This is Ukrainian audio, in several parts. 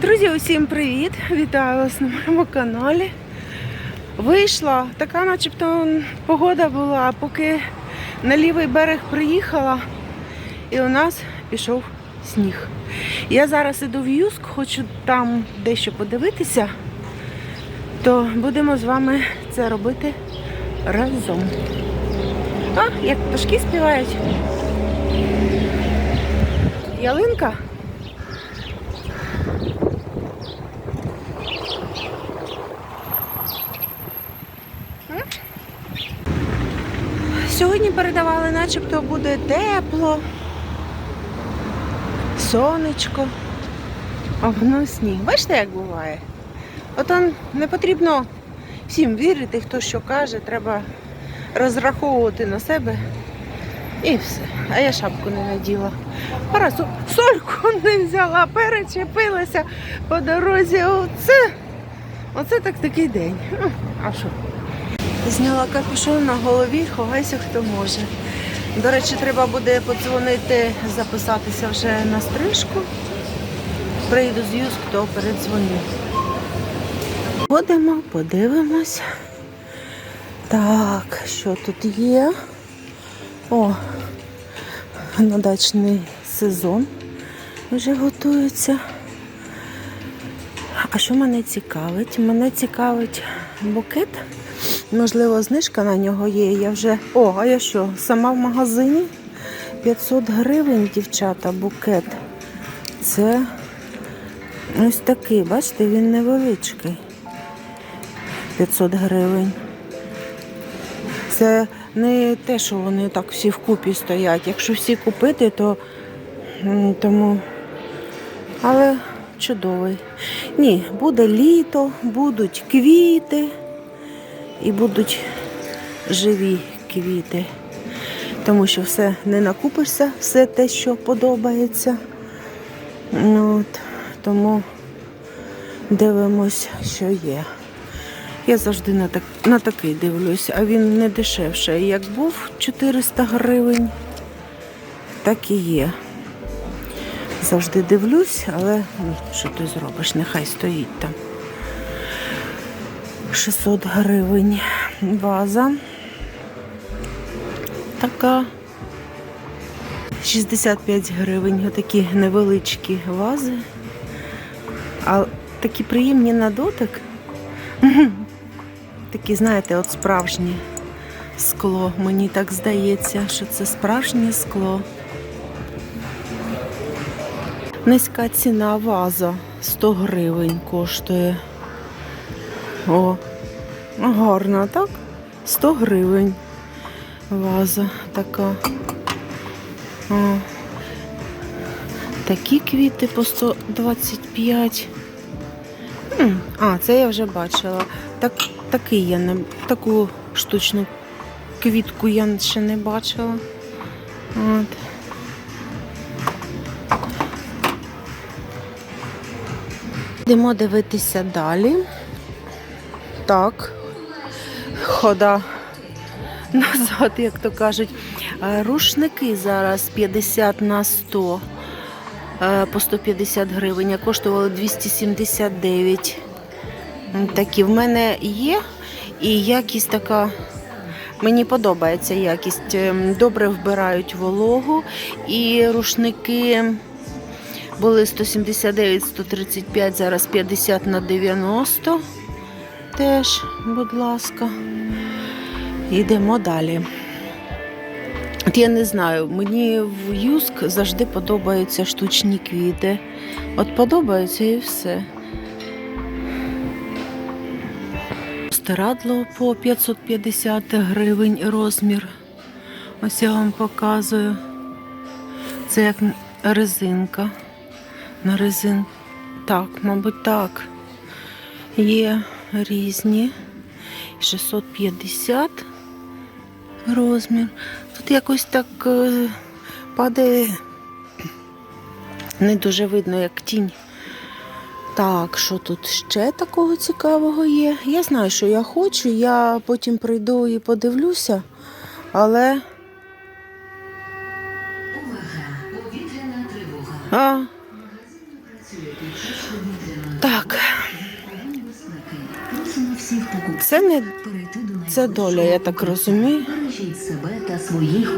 Друзі, усім привіт! Вітаю вас на моєму каналі. Вийшла, така начебто погода була, поки на лівий берег приїхала, і у нас пішов сніг. Я зараз іду в Юск, хочу там дещо подивитися, то будемо з вами це робити разом. А, як пташки співають. Ялинка. Сьогодні передавали, начебто буде тепло, сонечко, а воно сніг. Бачите, як буває? От он не потрібно всім вірити, хто що каже, треба розраховувати на себе і все. А я шапку не наділа. Парасу сольку не взяла, перечепилася по дорозі. Оце, оце так такий день. А що? Зняла капюшон на голові, ховайся хто може. До речі, треба буде подзвонити, записатися вже на стрижку. Прийду з Юск, то передзвоню. Ходимо, подивимось. Так, що тут є? О, на дачний сезон вже готується. А що мене цікавить? Мене цікавить букет. Можливо, знижка на нього є. Я вже. О, а я що? Сама в магазині 500 гривень, дівчата, букет. Це ось такий, бачите, він невеличкий. 500 гривень. Це не те, що вони так всі вкупі стоять. Якщо всі купити, то тому. Але чудовий. Ні, буде літо, будуть квіти і будуть живі квіти. Тому що все не накупишся, все те, що подобається. Ну, От, тому дивимось, що є. Я завжди на, так, на такий дивлюсь, а він не дешевше. Як був 400 гривень, так і є. Завжди дивлюсь, але ну, що ти зробиш? Нехай стоїть там. 600 гривень ваза. Така. 65 гривень, отакі невеличкі вази. А такі приємні на дотик. Такі, знаєте, от справжнє скло. Мені так здається, що це справжнє скло. Низька ціна ваза 100 гривень коштує. О, гарна, так? 100 гривень ваза така. О. Такі квіти по 125. А, це я вже бачила. Так, такий я не таку штучну квітку я ще не бачила. От. Йдемо дивитися далі. Так, хода назад, як то кажуть. Е, Рушники зараз 50 на 100 е, по 150 гривень, а коштували 279. Такі в мене є. І якість така, мені подобається якість. Ем, Добре вбирають вологу. І рушники були 179, 135, зараз 50 на 90. Теж, будь ласка. Йдемо далі. От я не знаю, мені в Юск завжди подобаються штучні квіти. От подобаються і все. Стирадло по 550 гривень розмір. Ось я вам показую. Це як резинка. На резин. Так, мабуть, так. Є різні. 650 розмір. Тут якось так е, падає, не дуже видно, як тінь. Так, що тут ще такого цікавого є? Я знаю, що я хочу, я потім прийду і подивлюся, але. Увага! Повітряна тривога. А, Так, це не це доля, я так розумію.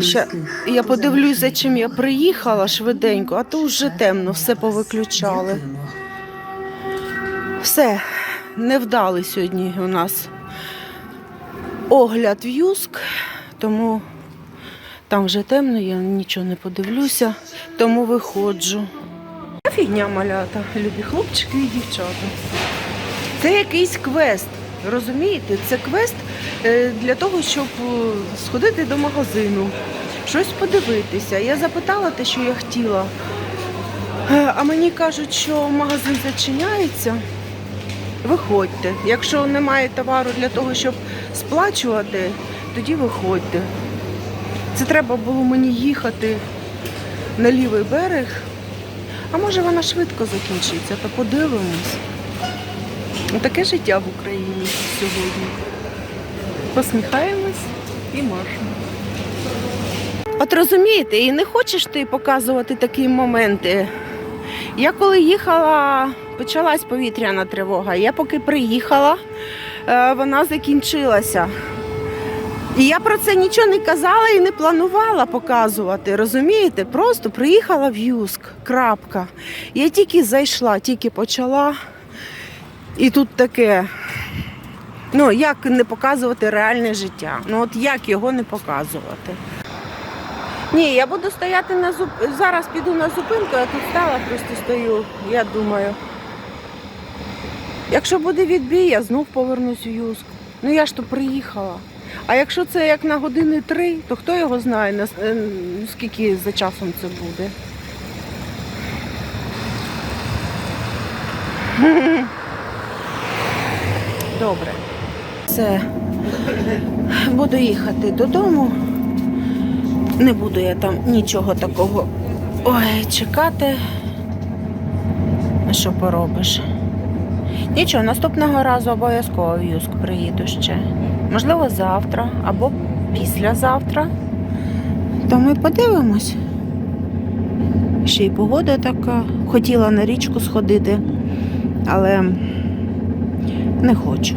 Ще я подивлюсь, за чим я приїхала швиденько, а то вже темно, все повиключали. Все, невдалий сьогодні у нас огляд в Юск, тому там вже темно, я нічого не подивлюся, тому виходжу. Фігня малята, любі хлопчики і дівчата. Це якийсь квест. Розумієте? Це квест е, для того, щоб е, сходити до магазину, щось подивитися. Я запитала те, що я хотіла. Е, А мені кажуть, що магазин зачиняється. Виходьте. Якщо немає товару для того, щоб сплачувати, тоді виходьте. Це треба було мені їхати на лівий берег. А може вона швидко закінчиться, то подивимось. Таке життя в Україні сьогодні. Посміхаємось і маршимо. От розумієте, і не хочеш ти показувати такі моменти. Я коли їхала, почалась повітряна тривога. Я поки приїхала, е, вона закінчилася. І я про це нічого не казала і не планувала показувати. Розумієте? Просто приїхала в Юск. Крапка. Я тільки зайшла, тільки почала. І тут таке. Ну, як не показувати реальне життя? Ну от як його не показувати? Ні, я буду стояти на зуп... Зараз піду на зупинку, я тут стала, просто стою, я думаю. Якщо буде відбій, я знов повернусь у Юск. Ну я ж то приїхала. А якщо це як на години три, то хто його знає, на... е, скільки за часом це буде. Добре. Все. Буду їхати додому. Не буду я там нічого такого ой, чекати. Що поробиш? Нічого, наступного разу обов'язково в Юск приїду ще. Можливо, завтра або післязавтра. То ми подивимось. Ще й погода така. Хотіла на річку сходити, але не хочу.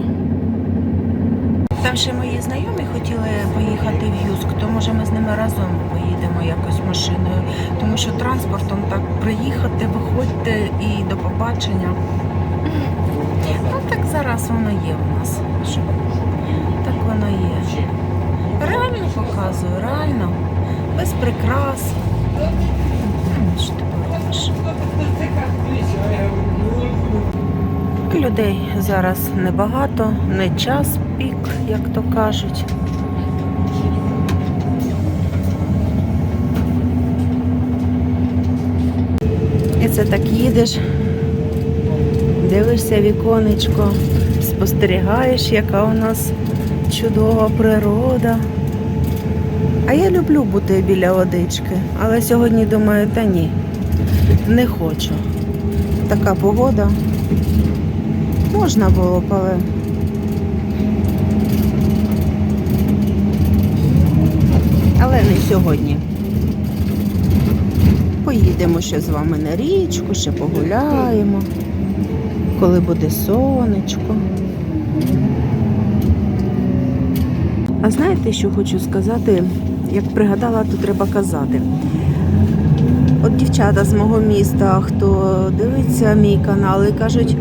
Там ще мої знайомі хотіли поїхати в Юск, то може ми з ними разом поїдемо якось машиною, тому що транспортом так приїхати, виходьте і до побачення. Ну так зараз воно є в нас. Так воно є. Реально показую, реально. Без прикрас. Ну, Що ти поробиш? Людей зараз небагато, не час пік, як то кажуть. І це так їдеш, дивишся віконечко, спостерігаєш, яка у нас чудова природа. А я люблю бути біля водички, але сьогодні думаю, та ні, не хочу. Така погода. Можна було б, але. Але не сьогодні. Поїдемо ще з вами на річку, ще погуляємо, коли буде сонечко. А знаєте, що хочу сказати? Як пригадала, то треба казати. От дівчата з мого міста, хто дивиться мій канал, і кажуть,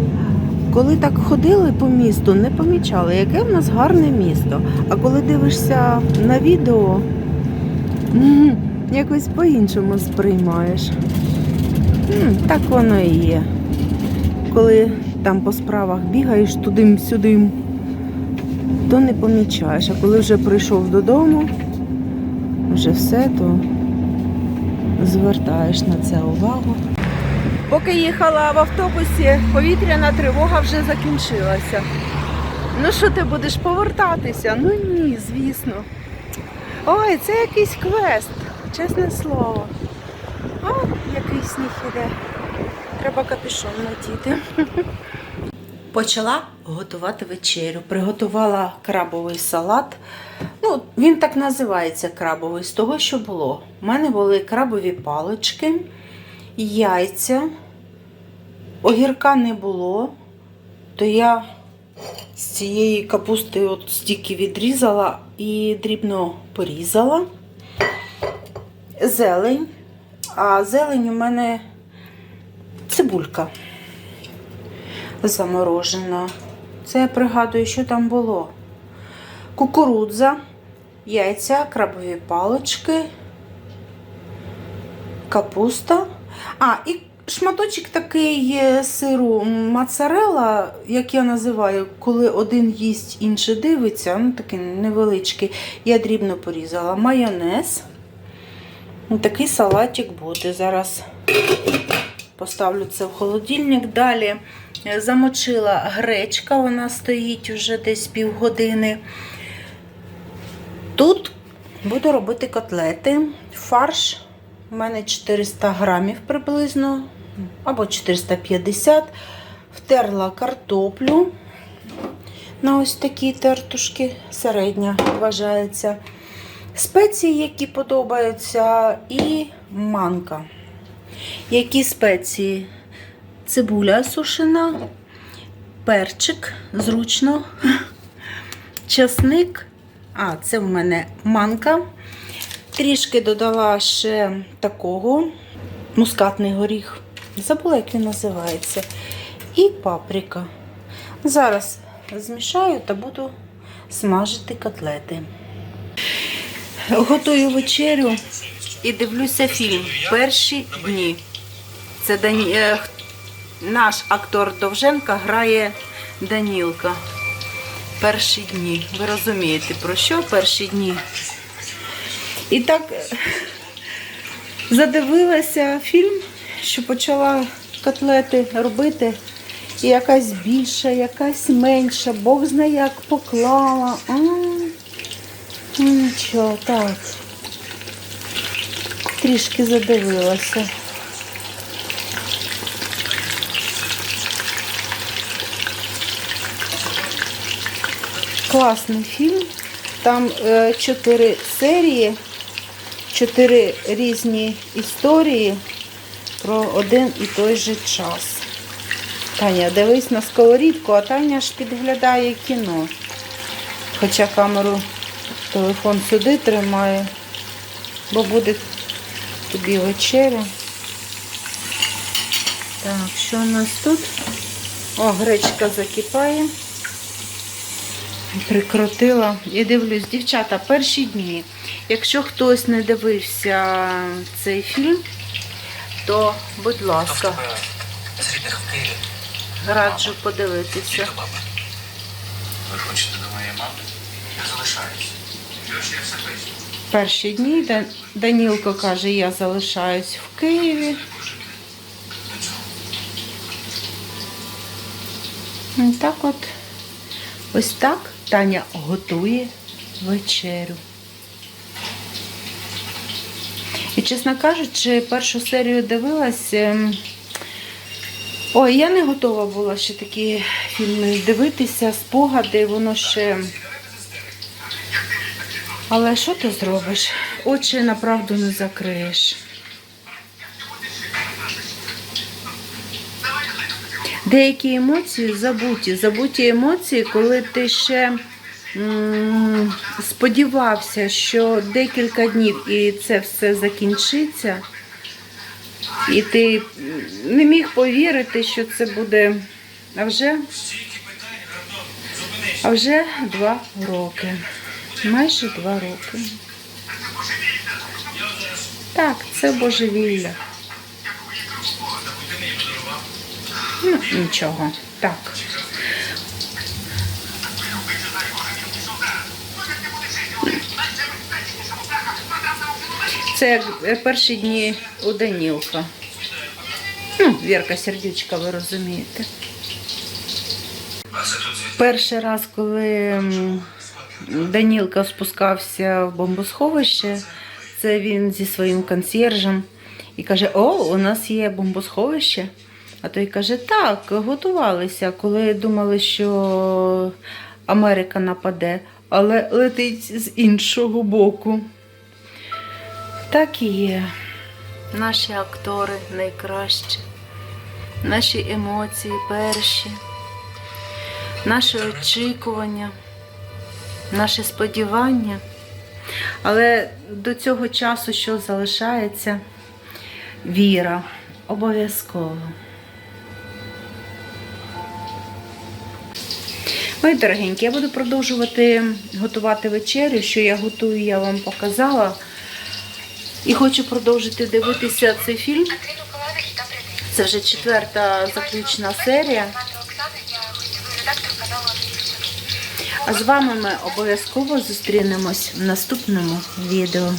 коли так ходили по місту, не помічали, яке в нас гарне місто. А коли дивишся на відео, якось по-іншому сприймаєш. Так воно і є. Коли там по справах бігаєш туди-сюди, то не помічаєш. А коли вже прийшов додому, вже все, то звертаєш на це увагу. Поки їхала в автобусі, повітряна тривога вже закінчилася. Ну що ти будеш повертатися? Ну ні, звісно. Ой, це якийсь квест, чесне слово. О, який сніг іде. Треба капюшон надіти. Почала готувати вечерю. Приготувала крабовий салат. Ну, він так називається крабовий, з того, що було. У мене були крабові палички, яйця, огірка не було, то я з цієї капусти от стільки відрізала і дрібно порізала. Зелень. А зелень у мене цибулька заморожена. Це я пригадую, що там було. Кукурудза, яйця, крабові палочки, капуста. А, і шматочок такий сиру моцарелла, як я називаю, коли один їсть, інший дивиться, ну такий невеличкий. Я дрібно порізала. Майонез. Ну, Такий салатик буде. Зараз поставлю це в холодильник. Далі замочила гречка, вона стоїть вже десь півгодини. Тут буду робити котлети. Фарш у мене 400 грамів приблизно, або 450. Втерла картоплю на ось такі тертушки, середня вважається. Спеції, які подобаються, і манка. Які спеції? Цибуля сушена, перчик, зручно, часник. А, це в мене манка. Трішки додала ще такого мускатний горіх. Забула, як він називається. І паприка. Зараз змішаю та буду смажити котлети. Готую вечерю і дивлюся фільм Перші дні. Це Дані... е, наш актор Довженка грає Данілка. Перші дні. Ви розумієте, про що перші дні? І так е, задивилася фільм, що почала котлети робити. І якась більша, якась менша, Бог знає, як поклала. А, ну, Нічого, так. Трішки задивилася. Класний фільм. Там е, чотири серії, чотири різні історії про один і той же час. Таня, дивись на сковорідку, а Таня ж підглядає кіно. Хоча камеру телефон сюди тримає, бо буде тобі вечеря. Так, що у нас тут? О, гречка закипає. Прикрутила і дивлюсь, дівчата, перші дні. Якщо хтось не дивився цей фільм, то будь ласка, Києві? раджу подивитися. Ви хочете до моєї мами? Я залишаюсь. Я все поясню. Перші дні Да- Данілко каже, я залишаюсь в Києві. Так от, ось так Таня готує вечерю. Чесно кажучи, першу серію дивилась. ем, Ой, я не готова була ще такі фільми дивитися, спогади, воно ще. Але що ти зробиш? Очі направду не закриєш. Деякі емоції забуті. Забуті емоції, коли ти ще сподівався, що декілька днів і це все закінчиться. І ти не міг повірити, що це буде. А вже, а вже два роки. Майже два роки. Так, це божевілля. Ну, нічого. Так. Це перші дні у Данілка. Ну, Вірка сердючка, ви розумієте. Перший раз, коли Данілка спускався в бомбосховище, це він зі своїм консьєржем і каже: О, у нас є бомбосховище. А той каже, так, готувалися, коли думали, що Америка нападе, але летить з іншого боку. Так і є. Наші актори найкращі. наші емоції перші, наші очікування, наші сподівання. Але до цього часу, що залишається, віра обов'язково. Мої дорогенькі, я буду продовжувати готувати вечерю. Що я готую, я вам показала. І хочу продовжити дивитися цей фільм. Це вже четверта заключна серія. А з вами ми обов'язково зустрінемось в наступному відео.